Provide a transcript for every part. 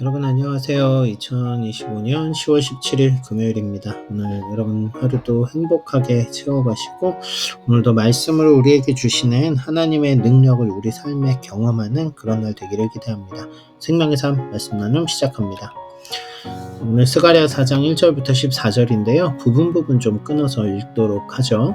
여러분 안녕하세요. 2025년 10월 17일 금요일입니다. 오늘 여러분 하루도 행복하게 채워가시고 오늘도 말씀을 우리에게 주시는 하나님의 능력을 우리 삶에 경험하는 그런 날 되기를 기대합니다. 생명의 삶 말씀 나눔 시작합니다. 오늘 스가랴 4장 1절부터 14절인데요. 부분 부분 좀 끊어서 읽도록 하죠.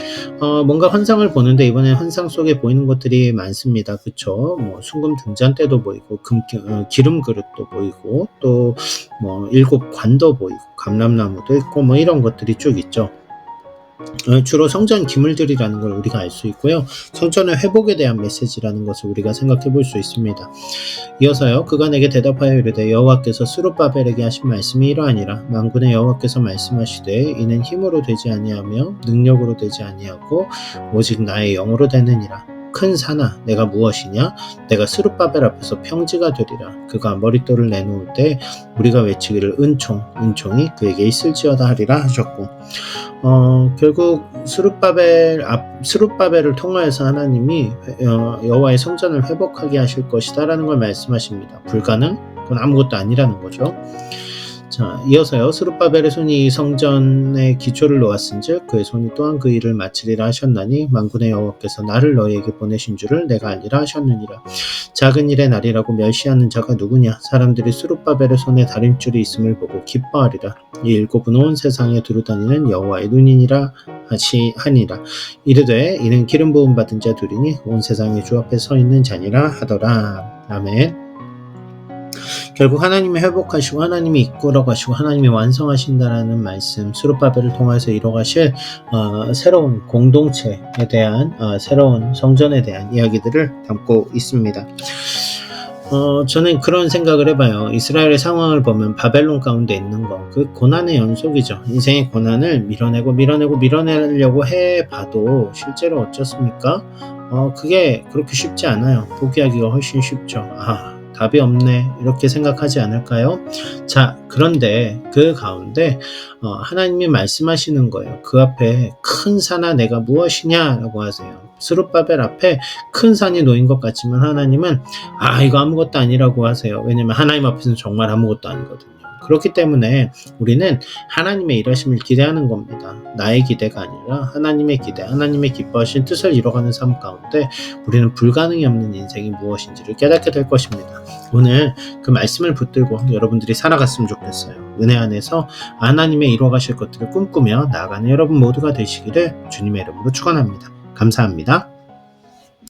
어, 뭔가 환상을 보는데 이번에 환상 속에 보이는 것들이 많습니다. 그쵸? 뭐 순금 등잔대도 보이고 금, 어, 기름 그릇도 보이고 또 뭐 일곱 관도 보이고 감람나무도 있고 뭐 이런 것들이 쭉 있죠. 어, 주로 성전 기물들이라는 걸 우리가 알 수 있고요. 성전의 회복에 대한 메시지라는 것을 우리가 생각해 볼 수 있습니다. 이어서요. 그가 내게 대답하여 이르되 여호와께서 스룹바벨에게 하신 말씀이 이러하니라. 만군의 여호와께서 말씀하시되 이는 힘으로 되지 아니하며 능력으로 되지 아니하고 오직 나의 영으로 되느니라. 큰 산아 내가 무엇이냐 내가 스룹바벨 앞에서 평지가 되리라 그가 머릿돌을 내놓을 때 우리가 외치기를 은총 은총이 그에게 있을지어다 하리라 하셨고 어, 결국 스룹바벨 앞 스룹바벨을 통하여서 하나님이 어, 여호와의 성전을 회복하게 하실 것이다라는 걸 말씀하십니다. 불가능? 그건 아무것도 아니라는 거죠. 자, 이어서요. 스룹바벨의 손이 성전의 기초를 놓았은즉 그의 손이 또한 그 일을 마치리라 하셨나니 만군의 여호와께서 나를 너희에게 보내신 줄을 내가 알리라 하셨느니라. 작은 일의 날이라고 멸시하는 자가 누구냐? 사람들이 스룹바벨의 손에 다림줄이 있음을 보고 기뻐하리라. 이 일곱은 온 세상에 두루다니는 여호와의 눈이니라 하시 하니라. 이르되 이는 기름 부음 받은 자 둘이니 온 세상의 주 앞에 서 있는 자니라 하더라. 아멘. 결국 하나님이 회복하시고 하나님이 이끌어 가시고 하나님이 완성하신다라는 말씀 수르바벨을 통해서 이뤄가실 어, 새로운 공동체에 대한 어, 새로운 성전에 대한 이야기들을 담고 있습니다. 어, 저는 그런 생각을 해봐요. 이스라엘의 상황을 보면 바벨론 가운데 있는 거, 그 고난의 연속이죠. 인생의 고난을 밀어내고 밀어내고 밀어내려고 해봐도 실제로 어쩌습니까? 어, 그게 그렇게 쉽지 않아요. 포기하기가 훨씬 쉽죠. 아, 답이 없네 이렇게 생각하지 않을까요? 자 그런데 그 가운데 어, 하나님이 말씀하시는 거예요. 그 앞에 큰 산아 내가 무엇이냐라고 하세요. 스룹바벨 앞에 큰 산이 놓인 것 같지만 하나님은 아 이거 아무것도 아니라고 하세요. 왜냐면 하나님 앞에서는 정말 아무것도 아니거든요. 그렇기 때문에 우리는 하나님의 일하심을 기대하는 겁니다. 나의 기대가 아니라 하나님의 기대, 하나님의 기뻐하신 뜻을 이뤄가는 삶 가운데 우리는 불가능이 없는 인생이 무엇인지를 깨닫게 될 것입니다. 오늘 그 말씀을 붙들고 여러분들이 살아갔으면 좋겠어요. 은혜 안에서 하나님의 이루어가실 것들을 꿈꾸며 나아가는 여러분 모두가 되시기를 주님의 이름으로 축원합니다. 감사합니다.